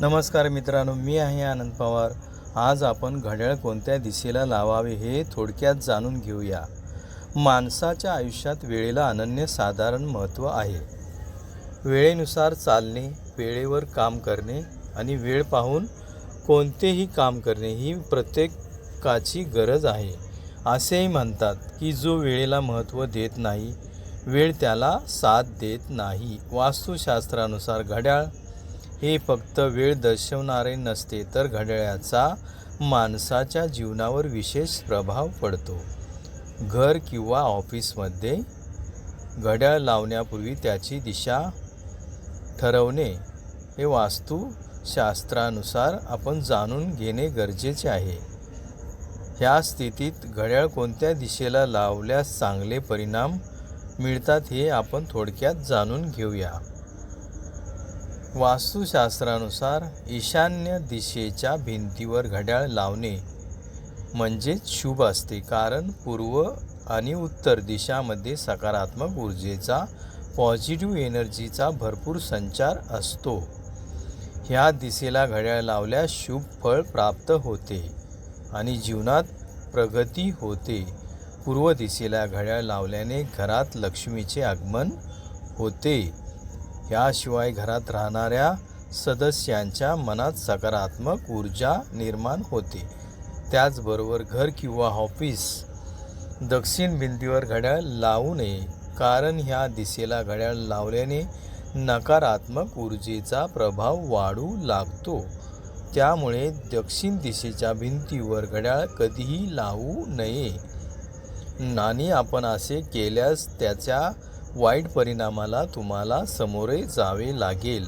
नमस्कार मित्रांनो मी आहे आनंद पवार. आज आपण घड्याळ कोणत्या दिशेला लावावे हे थोडक्यात जाणून घेऊया. माणसाच्या आयुष्यात वेळेला अनन्य साधारण महत्त्व आहे. वेळेनुसार चालणे वेळेवर काम करणे आणि वेळ पाहून कोणतेही काम करणे ही प्रत्येकाची गरज आहे. असेही म्हणतात की जो वेळेला महत्त्व देत नाही वेळ त्याला साथ देत नाही. वास्तुशास्त्रानुसार घड्याळ हे फक्त वेळ दर्शवणारे नसते तर घड्याळाचा माणसाच्या जीवनावर विशेष प्रभाव पडतो. घर किंवा ऑफिसमध्ये घड्याळ लावण्यापूर्वी त्याची दिशा ठरवणे हे वास्तुशास्त्रानुसार आपण जाणून घेणे गरजेचे आहे. ह्या स्थितीत घड्याळ कोणत्या दिशेला लावल्यास चांगले परिणाम मिळतात हे आपण थोडक्यात जाणून घेऊया. वास्तुशास्त्रानुसार ईशान्य दिशेच्या भिंतीवर घड्याळ लावणे म्हणजेच शुभ असते. कारण पूर्व आणि उत्तर दिशामध्ये सकारात्मक ऊर्जेचा पॉझिटिव्ह एनर्जीचा भरपूर संचार असतो. ह्या दिशेला घड्याळ लावल्यास शुभ फळ प्राप्त होते आणि जीवनात प्रगती होते. पूर्व दिशेला घड्याळ लावल्याने घरात लक्ष्मीचे आगमन होते. याशिवाय घरात राहणाऱ्या सदस्यांच्या मनात सकारात्मक ऊर्जा निर्माण होते. त्याचबरोबर घर किंवा ऑफिस दक्षिण भिंतीवर घड्याळ लावू नये कारण ह्या दिशेला घड्याळ लावल्याने नकारात्मक ऊर्जेचा प्रभाव वाढू लागतो. त्यामुळे दक्षिण दिशेच्या भिंतीवर घड्याळ कधीही लावू नये. नाणी आपण असे केल्यास त्याच्या वाईट परिणामाला तुम्हाला सामोरे जावे लागेल.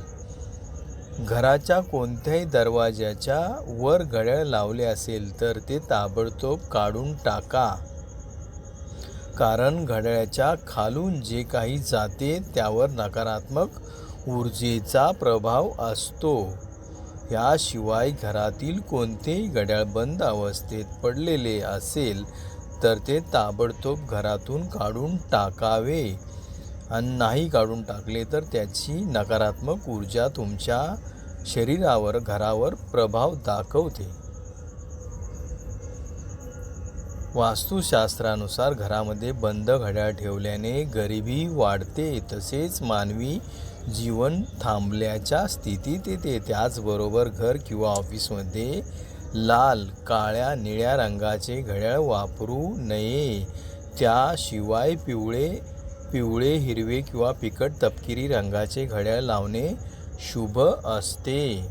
घराच्या कोणत्याही दरवाजाच्या वर घड्याळ लावले असेल तर ते ताबडतोब काढून टाका. कारण घड्याळाच्या खालून जे काही जाते त्यावर नकारात्मक ऊर्जेचा प्रभाव असतो. याशिवाय घरातील कोणतेही घड्याळ बंद अवस्थेत पडलेले असेल तर ते ताबडतोब घरातून काढून टाकावे. नाही काढून टाकले तर त्याची नकारात्मक ऊर्जा तुमच्या शरीरावर घरावर प्रभाव दाखवते. वास्तुशास्त्रानुसार घरामध्ये बंद घड्याळ ठेवल्याने गरिबी वाढते तसेच मानवी जीवन थांबल्याच्या स्थितीत येते. त्याचबरोबर घर किंवा ऑफिसमध्ये लाल काळ्या निळ्या रंगाचे घड्याळ वापरू नये. त्याशिवाय पिवळे पिवळे हिरवे किंवा फिकट तपकिरी रंगाचे घड्याळ लावणे शुभ असते.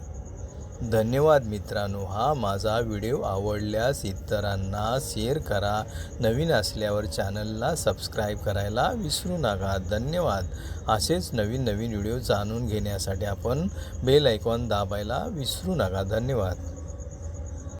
धन्यवाद मित्रांनो. हा माझा व्हिडिओ आवडल्यास इतरांना शेअर करा. नवीन असल्यावर चॅनलला सबस्क्राईब करायला विसरू नका. धन्यवाद. असेच नवीन नवीन व्हिडिओ जाणून घेण्यासाठी आपण बेल ऐकॉन दाबायला विसरू नका. धन्यवाद.